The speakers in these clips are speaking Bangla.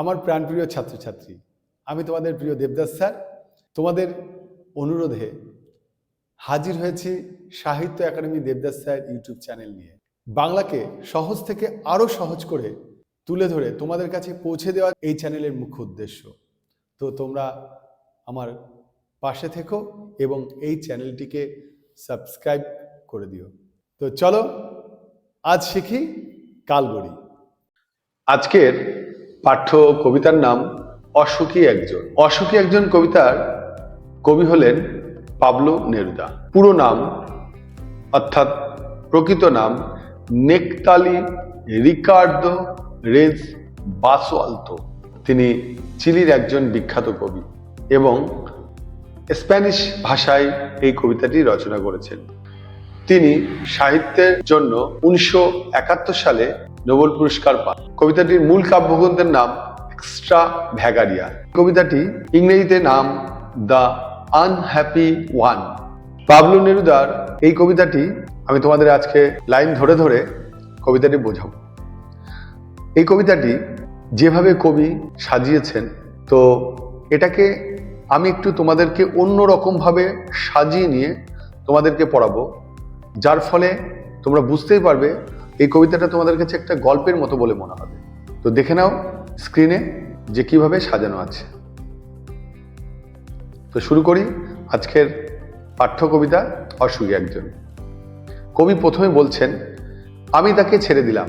আমার প্রাণপ্রিয় ছাত্রছাত্রী, আমি তোমাদের প্রিয় দেবদাস স্যার। তোমাদের অনুরোধে হাজির হয়েছি Sahitya Akademi Debdas sir YouTube channel নিয়ে। বাংলাকে সহজ থেকে আরও সহজ করে তুলে ধরে তোমাদের কাছে পৌঁছে দেওয়া এই চ্যানেলের মুখ্য উদ্দেশ্য। তো তোমরা আমার পাশে থেকো এবং এই চ্যানেলটিকে সাবস্ক্রাইব করে দিও। তো চলো, আজ শিখি কাল গড়ি আজকের পাঠ্য কবিতার নাম অসুখী একজন। অসুখী একজন কবিতার কবি হলেন পাবলো নেরুদা। পুরো নাম, অর্থাৎ প্রকৃত নাম, নেকতালি রিকার্দো রেজ বাসোয়ালতো তিনি চিলির একজন বিখ্যাত কবি এবং স্প্যানিশ ভাষায় এই কবিতাটি রচনা করেছেন। তিনি সাহিত্যের জন্য উনিশশো একাত্তর সালে নোবেল পুরস্কার পান। কবিতাটির মূল কাব্যগ্রন্থের নাম এক্সট্রা ভ্যাগারিয়া। কবিতাটি ইংরেজিতে নাম দ্য আনহ্যাপি ওয়ান। পাবলু নেরুদার এই কবিতাটি আমি তোমাদের আজকে লাইন ধরে ধরে কবিতাটি বোঝাবো। এই কবিতাটি যেভাবে কবি সাজিয়েছেন, তো এটাকে আমি একটু তোমাদেরকে অন্য রকমভাবে সাজিয়ে নিয়ে তোমাদেরকে পড়াবো, যার ফলে তোমরা বুঝতেই পারবে এই কবিতাটা তোমাদের কাছে একটা গল্পের মতো বলে মনে হবে। তো দেখে নাও স্ক্রিনে যে কীভাবে সাজানো আছে। তো শুরু করি আজকের পাঠ্য কবিতা অসুখী একজন। কবি প্রথমে বলছেন, আমি তাকে ছেড়ে দিলাম।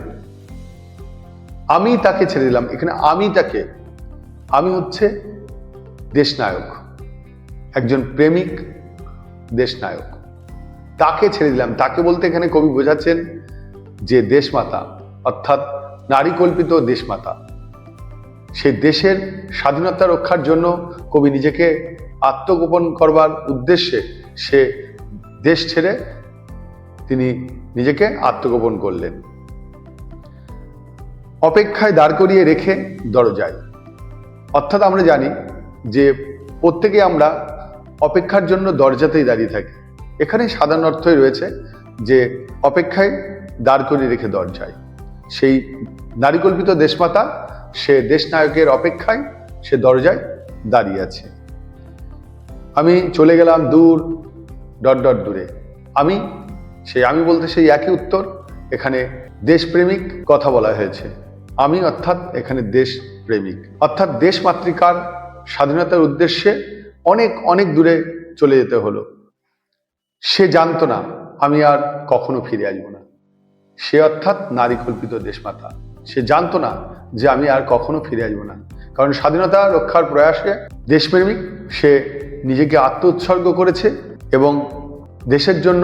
আমি তাকে ছেড়ে দিলাম। এখানে আমি তাকে, আমি হচ্ছে দেশনায়ক। একজন প্রেমিক দেশনায়ক। তাকে ছেড়ে দিলাম। তাকে বলতে এখানে কবি বোঝাচ্ছেন যে দেশমাতা, অর্থাৎ নারী কল্পিত দেশমাতা, সেই দেশের স্বাধীনতা রক্ষার জন্য কবি নিজেকে আত্মগোপন করবার উদ্দেশ্যে সে দেশ ছেড়ে তিনি নিজেকে আত্মগোপন করলেন। অপেক্ষায় দাঁড় করিয়ে রেখে দরজায়। অর্থাৎ আমরা জানি যে প্রত্যেকে আমরা অপেক্ষার জন্য দরজাতেই দাঁড়িয়ে থাকি। এখানে সাধারণ অর্থই রয়েছে যে অপেক্ষায় দাঁড় করিয়ে রেখে দরজায়। সেই নারীকল্পিত দেশমাতা, সে দেশনায়কের অপেক্ষায় সে দরজায় দাঁড়িয়ে আছে। আমি চলে গেলাম দূর, ডট ডট দূরে। আমি, সেই আমি বলতে সেই একই উত্তর, এখানে দেশপ্রেমিক কথা বলা হয়েছে। আমি অর্থাৎ এখানে দেশ প্রেমিক অর্থাৎ দেশ মাতৃকার স্বাধীনতার উদ্দেশ্যে অনেক অনেক দূরে চলে যেতে হলো। সে জানতো না, আমি আর কখনো ফিরে আসব না। সে অর্থাৎ নারী কল্পিত দেশমাতা। সে জানতো না যে আমি আর কখনো ফিরে আসব না। কারণ স্বাধীনতা রক্ষার প্রয়াসে দেশপ্রেমিক, সে নিজেকে আত্ম উৎসর্গ করেছে এবং দেশের জন্য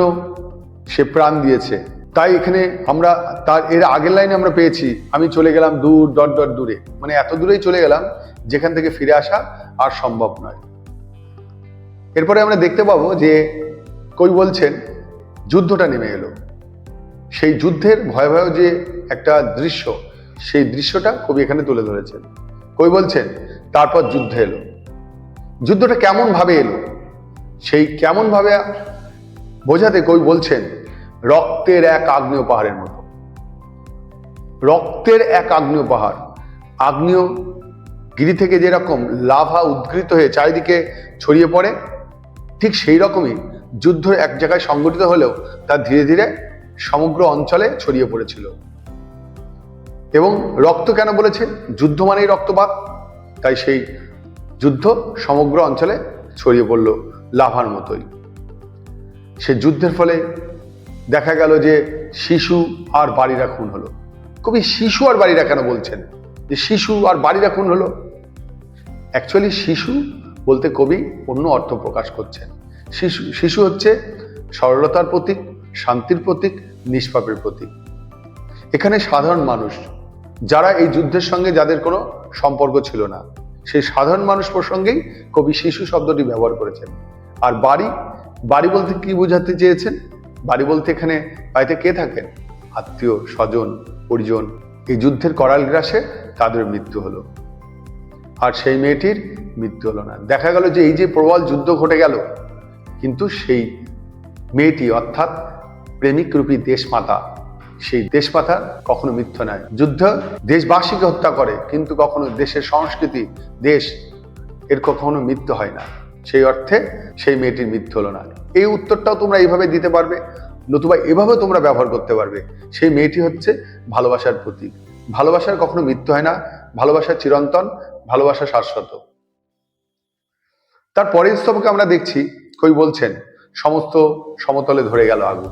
সে প্রাণ দিয়েছে। তাই এখানে আমরা তার, এর আগের লাইনে আমরা পেয়েছি, আমি চলে গেলাম দূর, ডট ডট, দূরে। মানে এত দূরেই চলে গেলাম, যেখান থেকে ফিরে আসা আর সম্ভব নয়। এরপরে আমরা দেখতে পাবো যে কই বলছেন, যুদ্ধটা নেমে এলো। সেই যুদ্ধের ভয়াবহ যে একটা দৃশ্য, সেই দৃশ্যটা কবি এখানে তুলে ধরেছেন। কই বলছেন, তারপর যুদ্ধ এলো। যুদ্ধটা কেমন ভাবে এলো? সেই কেমন ভাবে বোঝাতে কই বলছেন, রক্তের এক আগ্নেয় পাহাড়ের মতো। রক্তের এক আগ্নেয় পাহাড়। আগ্নেয় গিরি থেকে যেরকম লাভা উদ্গৃত হয়ে চারিদিকে ছড়িয়ে পড়ে, ঠিক সেই রকমই যুদ্ধ এক জায়গায় সংগঠিত হলেও তা ধীরে ধীরে সমগ্র অঞ্চলে ছড়িয়ে পড়েছিল। এবং রক্ত কেন বলেছে? যুদ্ধ মানেই রক্তপাত। তাই সেই যুদ্ধ সমগ্র অঞ্চলে ছড়িয়ে পড়ল লাভার মতোই। সে যুদ্ধের ফলে দেখা গেল যে শিশু আর বাড়িরা খুন হলো। কবি শিশু আর বাড়িরা কেন বলছেন? যে শিশু আর বাড়িরা খুন হলো? অ্যাকচুয়ালি শিশু বলতে কবি অন্য অর্থ প্রকাশ করছেন। শিশু শিশু হচ্ছে সরলতার প্রতীক শান্তির প্রতীক, নিষ্পাপের প্রতীক। এখানে সাধারণ মানুষ, যারা এই যুদ্ধের সঙ্গে যাদের কোনো সম্পর্ক ছিল না, সেই সাধারণ মানুষ প্রসঙ্গেই কবি শিশু শব্দটি ব্যবহার করেছেন। আর বাড়ি বাড়ি বলতে কি বোঝাতে চেয়েছেন? বাড়ি বলতে এখানে বাড়িতে কে থাকেন? আত্মীয়, স্বজন, পরিজন। এই যুদ্ধের করাল গ্রাসে তাদের মৃত্যু হলো। আর সেই মেয়েটির মৃত্যু হলো না। দেখা গেল যে এই যে প্রবল যুদ্ধ ঘটে গেল, কিন্তু সেই মেয়েটি অর্থাৎ প্রেমিক রূপী দেশমাতা, সেই দেশমাতা কখনো মিথ্য নয়। যুদ্ধ দেশবাসীকে হত্যা করে, কিন্তু কখনো দেশের সংস্কৃতি, দেশ এর কখনো মৃত্যু হয় না। সেই অর্থে সেই মেয়েটির মৃত্যু হলো না। এই উত্তরটাও তোমরা এইভাবে দিতে পারবে, নতুবা এভাবে তোমরা ব্যবহার করতে পারবে। সেই মেয়েটি হচ্ছে ভালোবাসার প্রতীক। ভালোবাসার কখনো মৃত্যু হয় না, ভালোবাসা চিরন্তন, ভালোবাসা শাশ্বত। তার পরের স্তবকে আমরা দেখছি কই বলছেন, সমস্ত সমতলে ধরে গেল আগুন।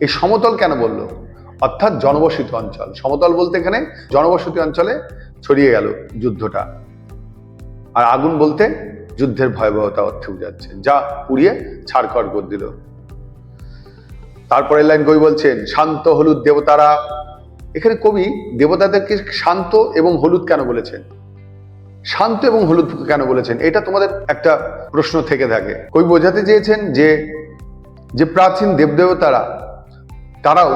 এই সমতল কেন বলল? অর্থাৎ জনবসতি অঞ্চল। সমতল বলতে এখানে জনবসতি অঞ্চলে ছড়িয়ে গেল যুদ্ধটা। আর আগুন বলতে যুদ্ধের ভয়াবহতা অর্থে বোঝাচ্ছে, যা পুড়িয়ে ছাড়খড় করে দিল। তারপরে লাইন কবি বলছেন, শান্ত হলুদ দেবতারা। এখানে কবি দেবতাদেরকে শান্ত এবং হলুদ কেন বলেছেন? শান্ত এবং হলুদ কেন বলেছেন? এটা তোমাদের একটা প্রশ্ন থেকে থাকে। কবি বোঝাতে চেয়েছেন যে যে প্রাচীন দেবদেবতারা তারাও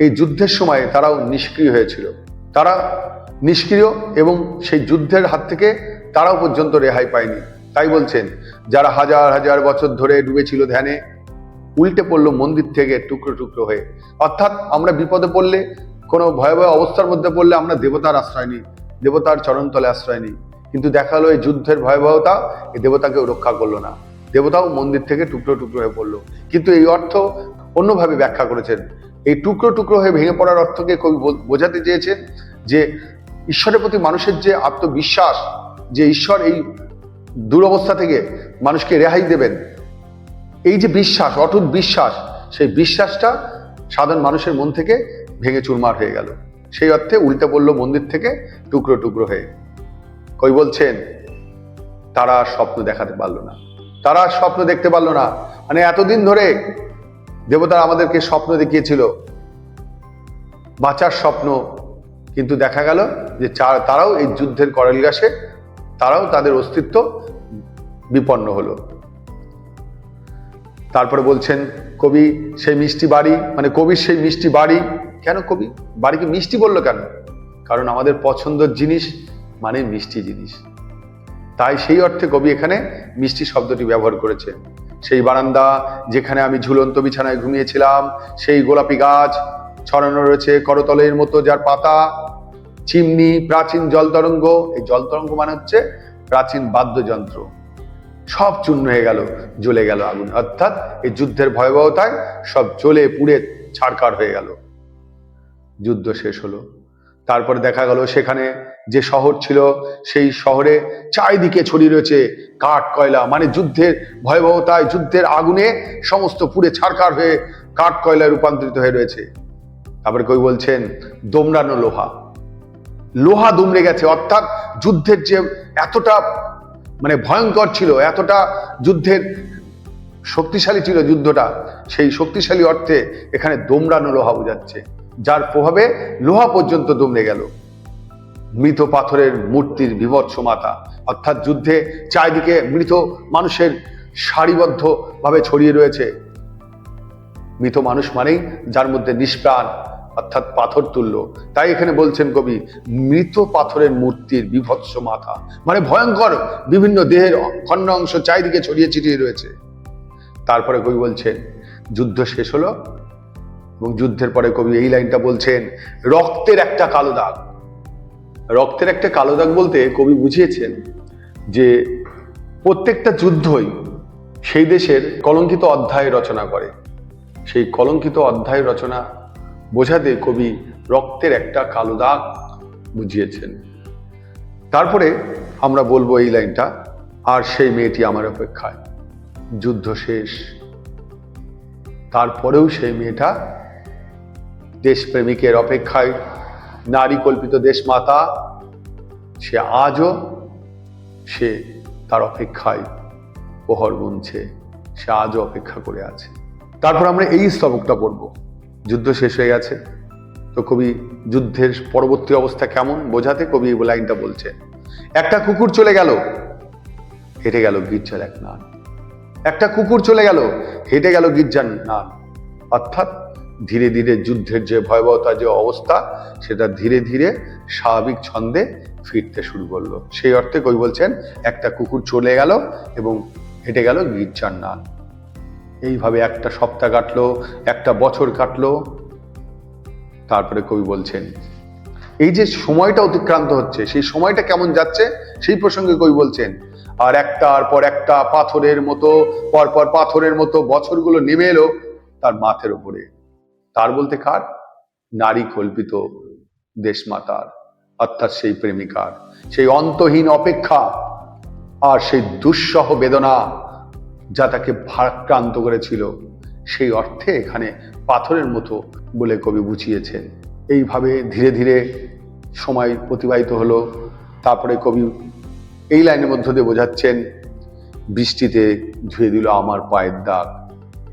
এই যুদ্ধের সময় তারাও নিষ্ক্রিয় হয়েছিল। তারা নিষ্ক্রিয় এবং সেই যুদ্ধের হাত থেকে তারাও পর্যন্ত রেহাই পায়নি। তাই বলছেন, যারা হাজার হাজার বছর ধরে ডুবেছিল ধ্যানে, উল্টে পড়ল মন্দির থেকে টুকরো টুকরো হয়ে। অর্থাৎ আমরা বিপদে পড়লে, কোনো ভয়াবহ অবস্থার মধ্যে পড়লে আমরা দেবতার আশ্রয় নিই, দেবতার চরণতলে আশ্রয় নিই। কিন্তু দেখা গেলো এই যুদ্ধের ভয়াবহতা, এই দেবতাকেও রক্ষা করল না। দেবতাও মন্দির থেকে টুকরো টুকরো হয়ে পড়ল। কিন্তু এই অর্থ অন্যভাবে ব্যাখ্যা করেছেন। এই টুকরো টুকরো হয়ে ভেঙে পড়ার অর্থকে কবি বোঝাতে চেয়েছেন যে ঈশ্বরের প্রতি মানুষের যে আত্মবিশ্বাস, যে ঈশ্বর এই দুরবস্থা থেকে মানুষকে রেহাই দেবেন, এই যে বিশ্বাস, অটুট বিশ্বাস, সেই বিশ্বাসটা সাধারণ মানুষের মন থেকে ভেঙে চুরমার হয়ে গেল। সেই অর্থে উল্টে পড়ল মন্দির থেকে টুকরো টুকরো হয়ে। কই বলছেন, তারা স্বপ্ন দেখাতে পারল না। তারা স্বপ্ন দেখতে পারল না। মানে এতদিন ধরে দেবতারা আমাদেরকে স্বপ্ন দেখিয়েছিল। বাঁচার স্বপ্ন। কিন্তু দেখা গেল যে তারাও এই যুদ্ধের করাল গাছে তারাও তাদের অস্তিত্ব বিপন্ন হলো। তারপরে বলছেন, কবি, সেই মিষ্টি বাড়ি মানে কবির সেই মিষ্টি বাড়ি। কেন কবি? বাড়িকে মিষ্টি বলল কেন? কারণ আমাদের পছন্দের জিনিস মানে মিষ্টি জিনিস। তাই সেই অর্থে কবি এখানে মিষ্টি শব্দটি ব্যবহার করেছে সেই বারান্দা যেখানে আমি ঝুলন্ত বিছানায় ঘুমিয়েছিলাম, সেই গোলাপি গাছ ছড়ানো রয়েছে করতলের মতো যার পাতা, চিমনি, প্রাচীন জলতরঙ্গ এই জলতরঙ্গ মানে হচ্ছে প্রাচীন বাদ্যযন্ত্র। সব চূর্ণ হয়ে গেল, জ্বলে গেল আগুন। অর্থাৎ এই যুদ্ধের ভয়াবহতায় সব জ্বলে পুড়ে ছাড়কার হয়ে গেল। যুদ্ধ শেষ হলো। তারপরে দেখা গেল সেখানে যে শহর ছিল, সেই শহরে চারিদিকে ছড়িয়ে রয়েছে কাঠ, কয়লা মানে যুদ্ধের ভয়াবহতায়, যুদ্ধের আগুনে সমস্ত পুড়ে ছাড়কার হয়ে কাঠ, কয়লায় রূপান্তরিত হয়ে রয়েছে। তারপরে কই বলছেন, দোমড়ানো লোহা। লোহা দুমড়ে গেছে, অর্থাৎ যুদ্ধের যে এতটা মানে ভয়ঙ্কর ছিল, এতটা যুদ্ধের শক্তিশালী ছিল যুদ্ধটা, সেই শক্তিশালী অর্থে এখানে দোমড়ানো লোহা বোঝাচ্ছে। যার প্রভাবে লোহা পর্যন্ত দমড়ে গেল। মৃত পাথরের মূর্তির বিভৎস মাথা অর্থাৎ যুদ্ধে চারিদিকে মৃত মানুষের সারিবদ্ধ ভাবে ছড়িয়ে রয়েছে। মৃত মানুষ মানেই যার মধ্যে নিষ্প্রাণ, অর্থাৎ পাথর তুল্য। তাই এখানে বলছেন কবি, মৃত পাথরের মূর্তির বিভৎস মাথা মানে ভয়ঙ্কর বিভিন্ন দেহের খণ্ড অংশ চারিদিকে ছড়িয়ে ছিটিয়ে রয়েছে। তারপরে কবি বলছেন, যুদ্ধ শেষ হলো এবং যুদ্ধের পরে কবি এই লাইনটা বলছেন, রক্তের একটা কালো দাগ। রক্তের একটা কালো দাগ বলতে কবি বুঝিয়েছেন যে প্রত্যেকটা যুদ্ধই সেই দেশের কলঙ্কিত অধ্যায় রচনা করে। সেই কলঙ্কিত অধ্যায় রচনা বোঝাতে কবি রক্তের একটা কালো দাগ বুঝিয়েছেন। তারপরে আমরা বলব এই লাইনটা, আর সেই মেয়েটি আমার অপেক্ষায়। যুদ্ধ শেষ। তারপরেও সেই মেয়েটা দেশপ্রেমিকের অপেক্ষায় নারী কল্পিত দেশমাতা, সে আজও সে তার অপেক্ষায় প্রহর গুনছে সে আজও অপেক্ষা করে আছে। তারপর আমরা এই স্তবকটা পড়ব। যুদ্ধ শেষ হয়ে গেছে। তো কবি, যুদ্ধের পরবর্তী অবস্থা কেমন বোঝাতে কবি লাইনটা বলছে, একটা কুকুর চলে গেল, হেঁটে গেল গির্জার এক নান একটা কুকুর চলে গেল, হেঁটে গেল গির্জার নান অর্থাৎ ধীরে ধীরে যুদ্ধের যে ভয়াবহতা, যে অবস্থা, সেটা ধীরে ধীরে স্বাভাবিক ছন্দে ফিরতে শুরু করল। সেই অর্থে কই বলছেন, একটা কুকুর চলে গেল এবং হেঁটে গেল গির্জার নান এইভাবে একটা সপ্তাহ কাটলো, একটা বছর কাটলো। তারপরে কবি বলছেন, এই যে সময়টা অতিক্রান্ত হচ্ছে, সেই সময়টা কেমন যাচ্ছে? সেই প্রসঙ্গে কবি বলছেন, আর একটার পর একটা পাথরের মতো পরপর পাথরের মতো বছরগুলো নেমে এলো তার মাথের ওপরে তার বলতে কার? নারী কল্পিত দেশমাতার, অর্থাৎ সেই প্রেমিকার। সেই অন্তহীন অপেক্ষা আর সেই দুঃসহ বেদনা যা তাকে ভারাক্রান্ত করেছিল, সেই অর্থে এখানে পাথরের মতো বলে কবি বুঝিয়েছেন। এইভাবে ধীরে ধীরে সময় অতিবাহিত হলো, তারপরে কবি এই লাইনের মধ্য দিয়ে বোঝাচ্ছেন, বৃষ্টিতে ধুয়ে দিল আমার পায়ের দাগ।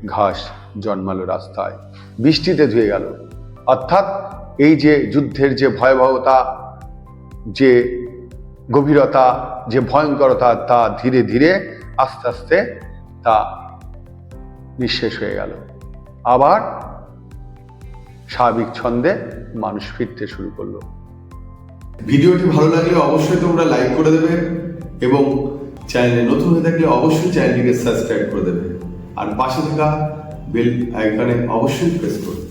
ঘাস জন্মালো রাস্তায়। বৃষ্টিতে ধুয়ে গেল। অর্থাৎ এই যে যুদ্ধের যে ভয়াবহতা, যে গভীরতা, যে ভয়ঙ্করতা, তা ধীরে ধীরে আস্তে আস্তে তা নিঃশেষ হয়ে গেল। আবার স্বাভাবিক ছন্দে মানুষ ফিরতে শুরু করল। ভিডিওটি ভালো লাগলে অবশ্যই তোমরা লাইক করে দেবে এবং চ্যানেলে নতুন হয়ে থাকলে অবশ্যই চ্যানেলটিকে সাবস্ক্রাইব করে দেবে। আর পাশে থাকা বেল আইকনে অবশ্যই প্রেস করবে